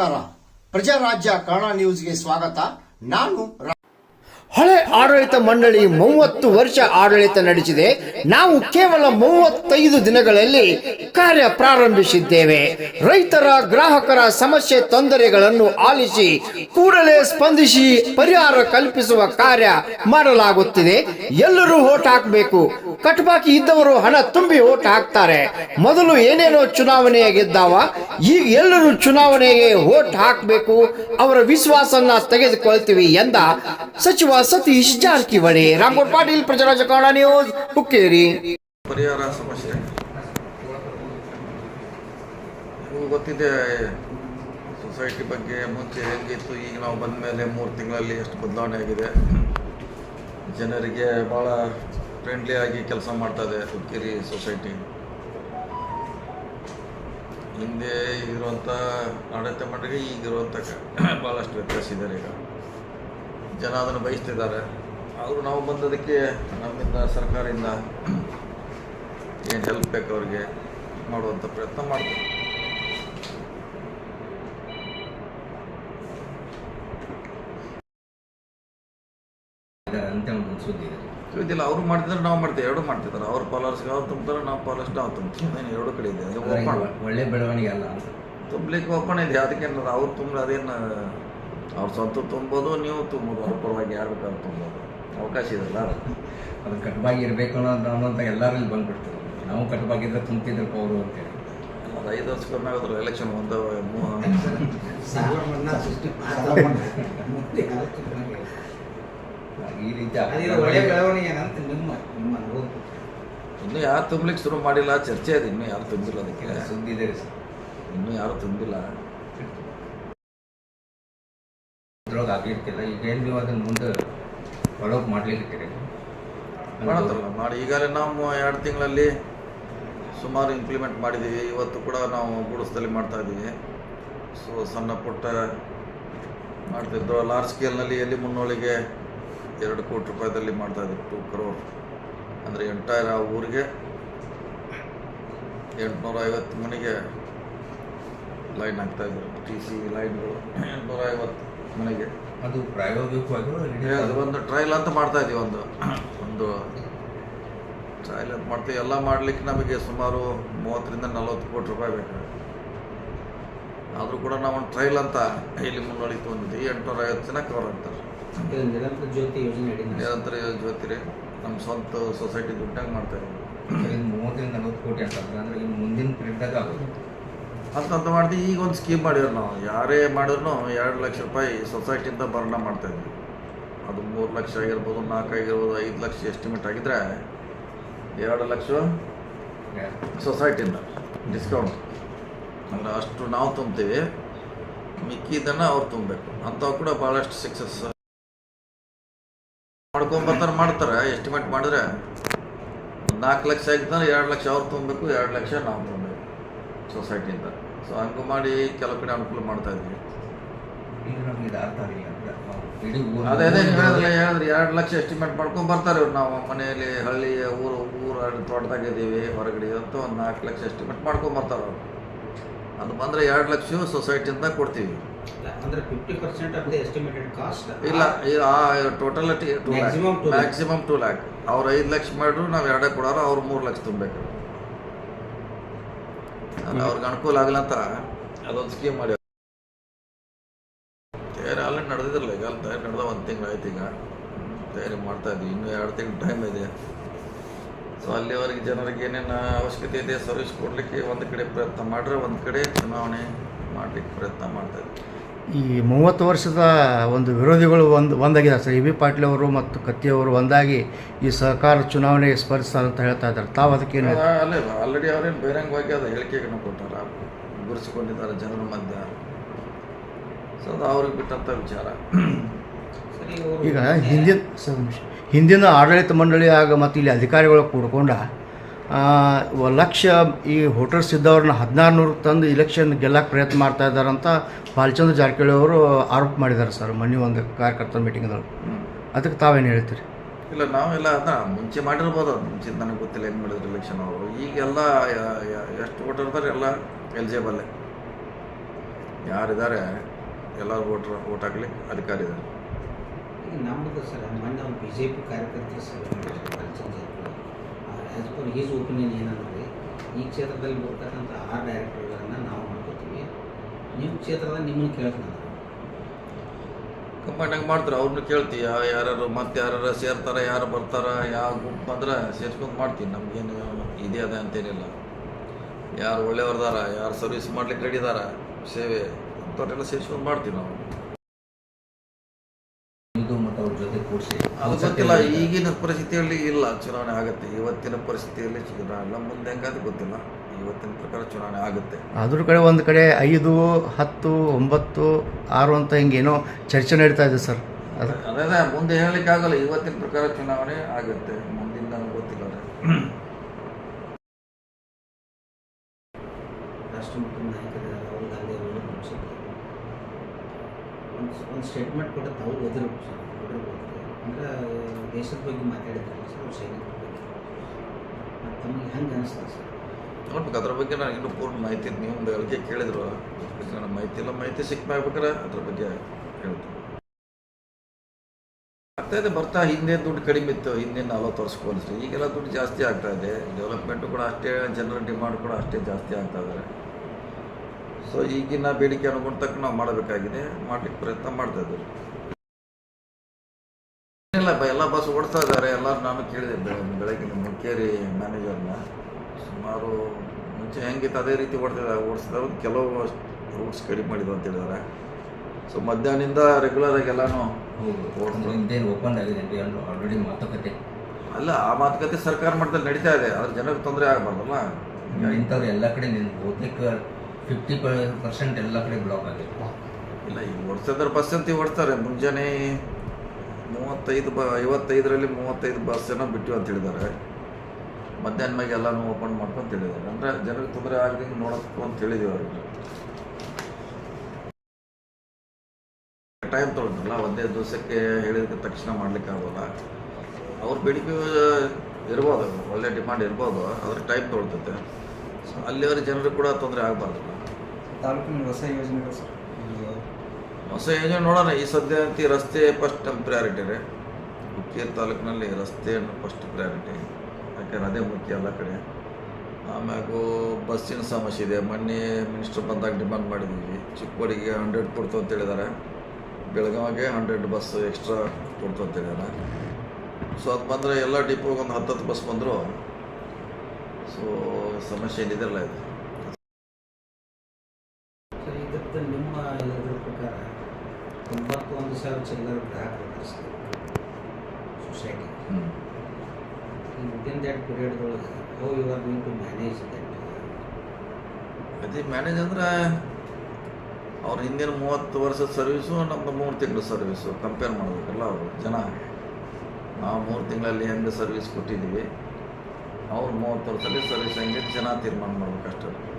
ನಮಸ್ಕಾರ. ಪ್ರಜಾರಾಜ್ಯ ಕನ್ನಡ ನ್ಯೂಸ್ಗೆ ಸ್ವಾಗತ. ನಾನು ಹಳೆ ಆಡಳಿತ ಮಂಡಳಿ ಮೂವತ್ತು ವರ್ಷ ಆಡಳಿತ ನಡೆಸಿದೆ. ನಾವು ಕೇವಲ ಮೂವತ್ತೈದು ದಿನಗಳಲ್ಲಿ ಕಾರ್ಯ ಪ್ರಾರಂಭಿಸಿದ್ದೇವೆ. ರೈತರ, ಗ್ರಾಹಕರ ಸಮಸ್ಯೆ ತೊಂದರೆಗಳನ್ನು ಆಲಿಸಿ ಕೂಡಲೇ ಸ್ಪಂದಿಸಿ ಪರಿಹಾರ ಕಲ್ಪಿಸುವ ಕಾರ್ಯ ಮಾಡಲಾಗುತ್ತಿದೆ. ಎಲ್ಲರೂ ಓಟ್ ಹಾಕಬೇಕು. ಕಟ್ಬಾಕಿ ಇದ್ದವರು ಹಣ ತುಂಬಿ ಓಟ್ ಹಾಕ್ತಾರೆ. ಮೊದಲು ಏನೇನೋ ಚುನಾವಣೆಯಾಗಿದ್ದಾವ ಗೆದ್ದಾವ, ಈಗ ಎಲ್ಲರೂ ಚುನಾವಣೆಗೆ ಓಟ್ ಹಾಕಬೇಕು, ಅವರ ವಿಶ್ವಾಸನ ತೆಗೆದುಕೊಳ್ತೀವಿ ಎಂದ ಸಚಿವ ಸತೀಶ್ ಜಾರಕಿಹೊಳಿ. ರಾಮಗೌಡ ಪಾಟೀಲ್ ಪ್ರಜಾರಾಜ್ಯ ಕನ್ನಡ ನ್ಯೂಸ್, ಹುಕ್ಕೇರಿ. ಪರಿಹಾರ ಸಮಸ್ಯೆ. ಗೊತ್ತಿದೆ ಸೊಸೈಟಿ ಬಗ್ಗೆ ಮುಂಚೆ ಹೇಗಿತ್ತು, ಈಗ ನಾವು ಬಂದ ಮೇಲೆ ಮೂರು ತಿಂಗಳಲ್ಲಿ ಎಷ್ಟು ಬದಲಾವಣೆ ಆಗಿದೆ. ಜನರಿಗೆ ಭಾಳ ಫ್ರೆಂಡ್ಲಿ ಆಗಿ ಕೆಲಸ ಮಾಡ್ತಾ ಇದೆ ಹುಕ್ಕೇರಿ ಸೊಸೈಟಿ. ಹಿಂದೆ ಇರುವಂಥ ಆಡಳಿತ ಮಂಡಳಿಗೆ ಈಗಿರುವಂಥ ಭಾಳಷ್ಟು ವ್ಯತ್ಯಾಸ ಇದ್ದಾರೆ ಈಗ. ಜನ ಅದನ್ನು ಬಯಸ್ತಿದ್ದಾರೆ. ಅವರು ನಾವು ಬಂದದಕ್ಕೆ ನಮ್ಮಿಂದ, ಸರ್ಕಾರದಿಂದ ಏನು ಹೆಲ್ಪ್ ಬೇಕು ಅವ್ರಿಗೆ ಮಾಡುವಂಥ ಪ್ರಯತ್ನ ಮಾಡ್ತೀವಿ. ಅಂತ ಇದೆ ಸುದ್ದಿ ಇಲ್ಲ ಅವ್ರು ಮಾಡ್ತಿದ್ರೆ ನಾವು ಮಾಡ್ತೀವಿ ಎರಡು ಮಾಡ್ತಿದ್ದಾರೆ ಅವ್ರ ಪಾಲರ್ಸ್ ಅವ್ರು ತುಂಬ್ತಾರೆ ನಾವು ಫಾಲೋವರ್ಸ್ ನಾವು ತುಂಬ್ತೀವಿ ಅದೇನು ಎರಡು ಕಡೆ ಇದೆ ಅದು ಅದ್ರಾಗ ಓಪನ್ ಒಳ್ಳೆ ಬೆಳವಣಿಗೆ ಅಲ್ಲ ಅಂತ ತುಂಬಲಿಕ್ಕೆ ಓಪನ್ ಇದೆ ಅದಕ್ಕೇನು ಅವ್ರು ತುಂಬ ಅದೇನು ಅವ್ರ ಸ್ವಂತ ತುಂಬೋದು ನೀವು ತುಂಬೋದು ಅವ್ರ ಪರವಾಗಿ ಯಾರು ಬೇಕಾದ್ರೂ ತುಂಬೋದು ಅವಕಾಶ ಇದೆಲ್ಲ ಅದು ಕಟ್ಬಾಗಿ ಇರಬೇಕು ಅನ್ನೋದು ಅನ್ನೋಂಥ ಎಲ್ಲರಲ್ಲಿ ಬಂದ್ಬಿಡ್ತೀವಿ ನಾವು ಕಟ್ಬಾಗಿದ್ರೆ ತುಂಬ್ತಿದ್ರು ಅವರು ಅಂತೇಳಿ ಅದು ಐದು ವರ್ಷಕ್ಕೊಮ್ಮೆ ಆಗೋದ್ರ ಎಲೆಕ್ಷನ್ ಒಂದು ಈ ರೀತಿ ಬೆಳವಣಿಗೆ ಏನಂತ ನಿಮ್ಮ ನಿಮ್ಮ ಅನುಭವ ಇನ್ನೂ ಯಾರು ತುಂಬಲಿಕ್ಕೆ ಶುರು ಮಾಡಿಲ್ಲ ಚರ್ಚೆ ಅದು ಇನ್ನೂ ಯಾರು ತುಂಬಿಲ್ಲ ಅದಕ್ಕೆ. ಸುದ್ದಿ ಇದೆ ರೀ ಸರ್. ಇನ್ನೂ ಯಾರು ತುಂಬಿಲ್ಲ. ಇದ್ರೊಳಗೆ ಆಗಿರ್ತಿಲ್ಲ ಈಗೇನು ನೀವು ಅದನ್ನು ಮುಂದೆ ಫಾಲೋಅಪ್ ಮಾಡ್ಲಿಕ್ಕೆ ಮಾಡತ್ತಲ್ಲ ಮಾಡಿ. ಈಗಾಗಲೇ ನಾವು ಎರಡು ತಿಂಗಳಲ್ಲಿ ಸುಮಾರು ಇಂಪ್ಲಿಮೆಂಟ್ ಮಾಡಿದ್ದೀವಿ. ಇವತ್ತು ಕೂಡ ನಾವು ಗುಡಿಸ್ದಲ್ಲಿ ಮಾಡ್ತಾ ಇದ್ದೀವಿ. ಸೊ ಸಣ್ಣ ಪುಟ್ಟ ಮಾಡ್ತಿದ್ರು ಲಾರ್ಜ್ ಸ್ಕೇಲ್ನಲ್ಲಿ ಎಲ್ಲಿ ಮುನ್ನೋಳಿಗೆ ಎರಡು ಕೋಟಿ ರೂಪಾಯಿದಲ್ಲಿ ಮಾಡ್ತಾ ಇದ್ದೀವಿ ಟೂ ಕ್ರೋರ್ ಅಂದರೆ ಎಂಟೈರ್ ಆ ಊರಿಗೆ ಎಂಟುನೂರ ಐವತ್ತು ಮನೆಗೆ ಲೈನ್ ಆಗ್ತಾ ಇದ್ರು ಟಿ ಸಿ ಲೈನ್ಗಳು ಎಂಟುನೂರ ಐವತ್ತು ಮನೆಗೆ ಅದು ಪ್ರಾಯೋಗಿಕವಾಗಿ ಅದು ಒಂದು ಟ್ರಯಲ್ ಅಂತ ಮಾಡ್ತಾ ಇದೀವಿ ಒಂದು ಒಂದು ಟ್ರಯಲ್ ಅಂತ ಮಾಡ್ತೀವಿ ಎಲ್ಲ ಮಾಡ್ಲಿಕ್ಕೆ ನಮಗೆ ಸುಮಾರು ಮೂವತ್ತರಿಂದ ನಲವತ್ತು ಕೋಟಿ ರೂಪಾಯಿ ಬೇಕು. ಆದರೂ ಕೂಡ ನಾವು ಒಂದು ಟ್ರಯಲ್ ಅಂತ ಇಲ್ಲಿ ಮುನ್ನೋಡಿ ತೊಗೊಂಡಿದ್ವಿ ಎಂಟುನೂರ ಐವತ್ತು ಜನ ಕವರ್ ಆಗ್ತಾರೆ. ಇದು ನಿರಂತರ ಜ್ಯೋತಿ ಯೋಜನೆ ಅಡಿ ನಿರಂತರ ಜ್ಯೋತಿ ಜ್ಯೋತಿರಿ ನಮ್ಮ ಸ್ವಂತ ಸೊಸೈಟಿ ದುಡ್ಡಾಗಿ ಮಾಡ್ತಾ ಇದ್ದೀವಿ ಮೂವತ್ತರಿಂದ ನಲವತ್ತು ಕೋಟಿ ಅಂತಂದ್ರೆ ಅಂದ್ರೆ ಈ ಮುಂದಿನ ಪೀರಿಯಡ್ದಾಗ ಆಗೋದು. ಅಂತಂತ ಮಾಡಿದ್ವಿ ಈಗ ಒಂದು ಸ್ಕೀಮ್ ಮಾಡಿದ್ರು ನಾವು. ಯಾರೇ ಮಾಡಿದ್ರು ಎರಡು ಲಕ್ಷ ರೂಪಾಯಿ ಸೊಸೈಟಿಯಿಂದ ಭರಣ ಮಾಡ್ತಾ ಇದ್ವಿ. ಅದು ಮೂರು ಲಕ್ಷ ಆಗಿರ್ಬೋದು ನಾಲ್ಕು ಆಗಿರ್ಬೋದು ಐದು ಲಕ್ಷ ಎಸ್ಟಿಮೇಟ್ ಆಗಿದ್ರೆ ಎರಡು ಲಕ್ಷ ಸೊಸೈಟಿಯಿಂದ ಡಿಸ್ಕೌಂಟ್ ಅಂದರೆ ಅಷ್ಟು ನಾವು ತುಂಬ್ತೀವಿ. ಮಿಕ್ಕಿದ್ದನ್ನು ಅವ್ರು ತುಂಬಬೇಕು. ಅಂಥವು ಕೂಡ ಭಾಳಷ್ಟು ಸಕ್ಸಸ್ ಮಾಡ್ಕೊಂಬರ್ತಾರೆ ಮಾಡ್ತಾರೆ ಎಸ್ಟಿಮೇಟ್ ಮಾಡಿದ್ರೆ ನಾಲ್ಕು ಲಕ್ಷ ಆಗಿದ್ದರೆ ಎರಡು ಲಕ್ಷ ಅವ್ರು ತುಂಬಬೇಕು ಎರಡು ಲಕ್ಷ ನಾವು ತುಂಬಬೇಕು ಸೊಸೈಟಿಯಿಂದ ಸೊ ಹಂಗೆ ಮಾಡಿ ಕೆಲವು ಕಡೆ ಅನುಕೂಲ ಮಾಡ್ತಾ ಇದ್ವಿ. ಅದೇ ಹೇಳಿದ್ರೆ ಹೇಳಿದ್ರೆ ಎರಡು ಲಕ್ಷ ಎಸ್ಟಿಮೇಟ್ ಮಾಡ್ಕೊಂಡು ಬರ್ತಾರೆ ಇವ್ರು. ನಾವು ಮನೆಯಲ್ಲಿ ಹಳ್ಳಿ ಊರು ಊರು ತೋಟದಾಗ ಇದ್ದೀವಿ ಹೊರಗಡೆ ಅಂತ ಒಂದು ನಾಲ್ಕು ಲಕ್ಷ ಎಸ್ಟಿಮೇಟ್ ಮಾಡ್ಕೊಂಡು ಬರ್ತಾರೆ ಅವ್ರು. ಅದು ಬಂದರೆ ಎರಡು ಲಕ್ಷ ಸೊಸೈಟಿಯಿಂದ ಕೊಡ್ತೀವಿ. ಅಂದ್ರೆ fifty percent of the estimated cost ಇಲ್ಲ total two Maximum maximum two lakh ಅವ್ರು ಐದು ಲಕ್ಷ ಮಾಡಿದ್ರು ನಾವು ಎರಡೇ ಕೊಡೋರು ಅವ್ರು ಮೂರು ಲಕ್ಷ ತುಂಬಬೇಕು. ಅದು ಅವ್ರಿಗೆ ಅನುಕೂಲ ಆಗಲ್ಲ ಅಂತ ಅದೊಂದು ಸ್ಕೀಮ್ ಮಾಡಿ. ತಯಾರಿ ಆಲ್ರೆಡಿ ನಡೆದಿದ್ರಲ್ಲ ಈಗ ಅಲ್ಲಿ ತಯಾರಿ ನಡೆದ ಒಂದು ತಿಂಗಳು ಆಯ್ತು ಈಗ ತಯಾರಿ ಮಾಡ್ತಾ ಇದ್ವಿ. ಇನ್ನೂ ಎರಡು ತಿಂಗಳು ಟೈಮ್ ಇದೆ. ಸೊ ಅಲ್ಲಿವರೆಗೆ ಜನರಿಗೆ ಏನೇನು ಅವಶ್ಯಕತೆ ಇದೆ ಸರ್ವಿಸ್ ಕೊಡಲಿಕ್ಕೆ ಒಂದು ಕಡೆ ಪ್ರಯತ್ನ ಮಾಡಿದ್ರೆ ಒಂದು ಕಡೆ ಚುನಾವಣೆ ಮಾಡಲಿಕ್ಕೆ ಪ್ರಯತ್ನ ಮಾಡ್ತಾ ಇದ್ವಿ. ಈ ಮೂವತ್ತು ವರ್ಷದ ಒಂದು ವಿರೋಧಿಗಳು ಒಂದು ಒಂದಾಗಿದ್ದಾರೆ ಸರ್ ಇ ಬಿ ಪಾಟೀಲ್ ಅವರು ಮತ್ತು ಕತ್ತಿಯವರು ಒಂದಾಗಿ ಈ ಸಹಕಾರ ಚುನಾವಣೆಗೆ ಸ್ಪರ್ಧಿಸ್ತಾರೆ ಅಂತ ಹೇಳ್ತಾ ಇದ್ದಾರೆ. ತಾವು ಅದಕ್ಕೇನು ಅಲ್ಲ ಅಲ್ಲೇ ಆಲ್ರೆಡಿ ಅವರೇನು ಬಹಿರಂಗವಾಗಿ ಅದು ಹೇಳಿಕೆಗಳನ್ನು ಕೊಟ್ಟಾರ ಗುರುಸಿಕೊಂಡಿದ್ದಾರೆ ಜನರ ಮಧ್ಯ. ಸೊ ಅದು ಅವ್ರಿಗೆ ಬಿಟ್ಟಂಥ ವಿಚಾರ. ಸರಿ ಈಗ ಹಿಂದಿನ ಸರ್, ನಿಮಿಷ. ಹಿಂದಿನ ಆಡಳಿತ ಮಂಡಳಿ ಆಗ ಮತ್ತು ಇಲ್ಲಿ ಅಧಿಕಾರಿಗಳು ಕೂಡ್ಕೊಂಡ ಲಕ್ಷ ಈ ಹೋಟೆಲ್ಸ್ ಇದ್ದವ್ರನ್ನ ಹದಿನಾರು ನೂರು ತಂದು ಇಲೆಕ್ಷನ್ ಗೆಲ್ಲಕ್ಕೆ ಪ್ರಯತ್ನ ಮಾಡ್ತಾ ಇದ್ದಾರಂತ ಬಾಲಚಂದ್ರ ಜಾರಕಿಹೊಳಿ ಅವರು ಆರೋಪ ಮಾಡಿದ್ದಾರೆ ಸರ್ ಮೊನ್ನೆ ಒಂದು ಕಾರ್ಯಕರ್ತರ ಮೀಟಿಂಗ್ದಲ್ಲಿ. ಅದಕ್ಕೆ ತಾವೇನು ಹೇಳ್ತೀರಿ? ಇಲ್ಲ, ನಾವೆಲ್ಲ ಅದನ್ನ ಮುಂಚೆ ಮಾಡಿರ್ಬೋದು, ಮುಂಚೆ ನನಗೆ ಗೊತ್ತಿಲ್ಲ ಏನು ಮಾಡಿದ್ರು ಇಲೆಕ್ಷನ್ ಅವರು. ಈಗೆಲ್ಲ ಎಷ್ಟು ವೋಟರ್ ಇದ್ದಾರೆ ಎಲ್ಲ ಎಲಿಜಿಬಲ್ಲೇ ಯಾರಿದ್ದಾರೆ ಎಲ್ಲ ವೋಟ್ರ್ ವೋಟ್ ಹಾಕಲಿ, ಅಧಿಕಾರಿ ಇದ್ದಾರೆ. ನಮ್ಮದು ಸರ್ ಮೊನ್ನೆ ಅವ್ರು ಬಿ ಜೆ ಪಿ ಕಾರ್ಯಕರ್ತರು sir as per his opinion ಏನಂದರೆ, ಈ ಕ್ಷೇತ್ರದಲ್ಲಿ ಬರ್ತಕ್ಕಂಥ ಆರ್ ಡೈರೆಕ್ಟರ್ಗಳನ್ನು ನಾವು ಮಾಡ್ಕೋತೀವಿ. ನಿಮ್ಮ ಕ್ಷೇತ್ರದಲ್ಲಿ ನಿಮ್ಮನ್ನು ಕೇಳ್ತಾನೆ ಹಂಗೆ ಮಾಡ್ತಾರೆ? ಅವ್ರನ್ನ ಕೇಳ್ತೀವಿ ಯಾರು ಮತ್ತೆ ಯಾರು ಸೇರ್ತಾರೆ, ಯಾರು ಬರ್ತಾರ ಯಾವ ಗುಂಪು ಅಂದ್ರೆ ಸೇರ್ಸ್ಕೊಂಡು ಮಾಡ್ತೀವಿ ನಮಗೇನು ಇದೇ ಅದ ಅಂತೇನಿಲ್ಲ. ಯಾರು ಒಳ್ಳೆಯವ್ರದಾರ, ಯಾರು ಸರ್ವಿಸ್ ಮಾಡ್ಲಿಕ್ಕೆ ರೆಡಿ ಇದಾರ, ಸೇವೆ ಅಂಥವ್ರೆಲ್ಲ ಸೇರ್ಸ್ಕೊಂಡು ಮಾಡ್ತೀವಿ ನಾವು. ಇದು ಮತ್ತು ಅವ್ರ ಜೊತೆ ಕೂಡಿಸಿ. ಅದು ಗೊತ್ತಿಲ್ಲ ಈಗಿನ ಪರಿಸ್ಥಿತಿಯಲ್ಲಿ ಇಲ್ಲ ಚುನಾವಣೆ ಆಗುತ್ತೆ. ಇವತ್ತಿನ ಪರಿಸ್ಥಿತಿಯಲ್ಲಿ ಚುನಾವಣೆ ನಮ್ಮ ಮುಂದೆ ಹೆಂಗಾದ್ರೆ ಗೊತ್ತಿಲ್ಲ. ಇವತ್ತಿನ ಪ್ರಕಾರ ಚುನಾವಣೆ ಆಗುತ್ತೆ. ಅದ್ರ ಕಡೆ ಒಂದು ಕಡೆ ಐದು ಹತ್ತು ಒಂಬತ್ತು ಆರು ಅಂತ ಹಿಂಗೇನೋ ಚರ್ಚೆ ನಡೀತಾ ಇದೆ ಸರ್. ಅದು ಮುಂದೆ ಹೇಳಲಿಕ್ಕೆ ಆಗಲ್ಲ ಇವತ್ತಿನ ಪ್ರಕಾರ ಚುನಾವಣೆ ಆಗುತ್ತೆ. ಮುಂದಿನ ಗೊತ್ತಿಲ್ಲ ರಾಷ್ಟ್ರಮಟ್ಟ ನಾಯಕರು ಒಂದು ಸ್ಟೇಟ್ಮೆಂಟ್ ಕೂಡ ತಾವು ಓದಿರ್ಬೇಕು ಸರ್ ಓದಿರ್ಬೋದು ಅಂದ್ರೆ ದೇಶದ ಬಗ್ಗೆ ಮಾತಾಡಿದ್ರಲ್ಲ ಸರ್, ಅವ್ರು ಸೈನಿಕರ ಬಗ್ಗೆ. ಮತ್ತು ತಮಗೆ ಹೆಂಗೆ ಅನಿಸ್ತದೆ ಸರ್? ನೋಡ್ಬೇಕು, ಅದ್ರ ಬಗ್ಗೆ ನಾನು ಇನ್ನೂ ಪೂರ್ಣ ಮಾಹಿತಿ. ನೀವು ಒಂದು ಹೇಳಿಕೆ ಕೇಳಿದ್ರು, ಅದ್ರ ಮಾಹಿತಿ ಇಲ್ಲ. ಮಾಹಿತಿ ಸಿಕ್ಕಾಗ್ಬೇಕಾರೆ ಅದ್ರ ಬಗ್ಗೆ ಹೇಳ್ತೀನಿ. ಆಗ್ತಾ ಇದೆ ಬರ್ತಾ ಹಿಂದೆ ದುಡ್ಡು ಕಡಿಮೆ ಇತ್ತು ಹಿಂದೆ ನಲ್ವತ್ತು ವರ್ಷಕ್ಕೆ ಹೋಲಿಸಿ ಈಗೆಲ್ಲ ದುಡ್ಡು ಜಾಸ್ತಿ ಆಗ್ತಾ ಇದೆ. ಡೆವಲಪ್ಮೆಂಟು ಕೂಡ ಅಷ್ಟೇ ಜನರ ಡಿಮಾಂಡ್ ಕೂಡ ಅಷ್ಟೇ ಜಾಸ್ತಿ ಆಗ್ತಾ ಇದ್ದಾರೆ ಸೊ ಈಗಿನ ಬೇಡಿಕೆ ಅನುಗುಣ ತಕ್ಕ ನಾವು ಮಾಡಬೇಕಾಗಿದೆ. ಮಾಡ್ಲಿಕ್ಕೆ ಪ್ರಯತ್ನ ಮಾಡ್ತಾ ಇದ್ದೀವಿ. ಎಲ್ಲ ಬಸ್ ಓಡಿಸ್ತಾ ಇದ್ದಾರೆ. ಎಲ್ಲರೂ ನಾನು ಕೇಳಿದೆ ಬೆಳ- ಬೆಳಗಿನ ಮುಖೇರಿ ಮ್ಯಾನೇಜರ್ನ ಸುಮಾರು ಮುಂಚೆ ಹೆಂಗಿತ್ತು ಅದೇ ರೀತಿ ಓಡ್ತಿದ್ದಾರೆ. ಓಡಿಸಿದವರು ಕೆಲವು ರೂಟ್ಸ್ ಕಡಿಮೆ ಮಾಡಿದ್ರು ಅಂತ ಹೇಳಿದ್ದಾರೆ. ಸೊ ಮಧ್ಯಾಹ್ನದಿಂದ ರೆಗ್ಯುಲರ್ ಆಗಿ ಎಲ್ಲಾನು ಓಪನ್ ಆಗಿದೆ ಆಲ್ರೆಡಿ ಮಾತುಕತೆ. ಅಲ್ಲ ಆ ಮಾತುಕತೆ ಸರ್ಕಾರ ಮಟ್ಟದಲ್ಲಿ ನಡೀತಾ ಇದೆ. ಅದ್ರ ಜನಕ್ಕೆ ತೊಂದರೆ ಆಗಬಾರ್ದಲ್ಲ. ಇಂಥವ್ರು ಎಲ್ಲ ಕಡೆ ಬಹುತೇಕ ಫಿಫ್ಟಿ ಪರ್ಸೆಂಟ್ ಎಲ್ಲ ಕಡೆ ಬ್ಲಾಕ್ ಆಗಿದೆ. ಇಲ್ಲ ಈಗ ಓಡಿಸಿದ್ರೆ ಬಸ್ ಅಂತ ಓಡಿಸ್ತಾರೆ ಮುಂಜಾನೆ ಮೂವತ್ತೈದು ಬ, ಐವತ್ತೈದರಲ್ಲಿ ಮೂವತ್ತೈದು ಬಸ್ ಏನೋ ಬಿಟ್ಟು ಅಂತ ಹೇಳಿದ್ದಾರೆ. ಮಧ್ಯಾಹ್ನ ಮ್ಯಾಗೆ ಎಲ್ಲನೂ ಓಪನ್ ಮಾಡ್ಕೊಂತ ಹೇಳಿದ್ದಾರೆ. ಅಂದರೆ ಜನರಿಗೆ ತೊಂದರೆ ಆಗದಂಗೆ ನೋಡಬೇಕು ಅಂತ ಹೇಳಿದೀವಿ ಅವ್ರಿಗೆ ಟೈಮ್ ತೊಗೊಂಡಲ್ಲ ಒಂದೇ ದಿವಸಕ್ಕೆ ಹೇಳಿದ ತಕ್ಷಣ ಮಾಡ್ಲಿಕ್ಕೆ ಆಗೋಲ್ಲ. ಅವ್ರ ಬೇಡಿಕೆ ಇರ್ಬೋದು, ಒಳ್ಳೆ ಡಿಮಾಂಡ್ ಇರ್ಬೋದು, ಆದರೆ ಟೈಮ್ ತೊಗೊಳ್ತೈತೆ. ಸೊ ಜನರು ಜನರಿಗೆ ಕೂಡ ತೊಂದರೆ ಆಗಬಾರ್ದು. ತಾಲೂಕಿನ ಹೊಸ ಯೋಜನೆಗಳು ಸರ್? ಹೊಸ ಯೋಜನೆ ನೋಡೋಣ. ಈ ಸದ್ಯ ಅಂತ ರಸ್ತೆ ಫಸ್ಟ್ ಪ್ರಿಯಾರಿಟಿ ಪ್ರಯಾರಿಟಿ ರೀ. ಹುಕ್ಕೇರಿ ತಾಲೂಕಿನಲ್ಲಿ ರಸ್ತೆಯನ್ನು ಫಸ್ಟ್ ಪ್ರಯಾರಿಟಿ ಯಾಕಂದ್ರೆ ಅದೇ ಮುಖ್ಯ ಎಲ್ಲ ಕಡೆ. ಆಮ್ಯಾಗೂ ಬಸ್ಸಿನ ಸಮಸ್ಯೆ ಇದೆ. ಮೊನ್ನೆ ಮಿನಿಸ್ಟರ್ ಬಂದಾಗ ಡಿಮಾಂಡ್ ಮಾಡಿದ್ದೀವಿ ಚಿಕ್ಕೋಡಿಗೆ ಹಂಡ್ರೆಡ್ ಕೊಡ್ತು ಅಂತ ಹೇಳಿದ್ದಾರೆ ಬೆಳಗಾವಿಗೆ ಹಂಡ್ರೆಡ್ ಬಸ್ ಎಕ್ಸ್ಟ್ರಾ ಕೊಡ್ತು ಅಂತ ಹೇಳಿದ್ದಾರೆ ಸೊ ಅದು ಬಂದರೆ ಎಲ್ಲ ಡಿಪೋಗೆ ಒಂದು ಹತ್ತತ್ತು ಬಸ್ ಬಂದರು. ಸೊ ಸಮಸ್ಯೆ ಏನಿದೆಲ್ಲ ಇದು? ನಿಮ್ಮ ಇದರ ಪ್ರಕಾರ ತೊಂಬತ್ತೊಂದು ಸಾವಿರ ಚಿಲ್ಲರ sir society within that ಪೀರಿಯಡ್ದೊಳಗೆ how you are going to manage that ಅದೇ ಮ್ಯಾನೇಜ್ ಅಂದ್ರೆ ಅವ್ರ ಹಿಂದಿನ ಮೂವತ್ತು ವರ್ಷದ ಸರ್ವೀಸು ನಮ್ಮದು ಮೂರು ತಿಂಗಳ ಸರ್ವೀಸು ಕಂಪೇರ್ ಮಾಡಬೇಕಲ್ಲ ಅವರು ಜನ. ನಾವು ಮೂರು ತಿಂಗಳಲ್ಲಿ ಹೆಂಗೆ ಸರ್ವಿಸ್ ಕೊಟ್ಟಿದ್ದೀವಿ. ಅವ್ರು ಮೂವತ್ತು ವರ್ಷದಲ್ಲಿ ಸರ್ವಿಸ್ ಹೆಂಗೆ ಚೆನ್ನಾಗಿ ತೀರ್ಮಾನ ಮಾಡ್ಬೇಕಷ್ಟೇ.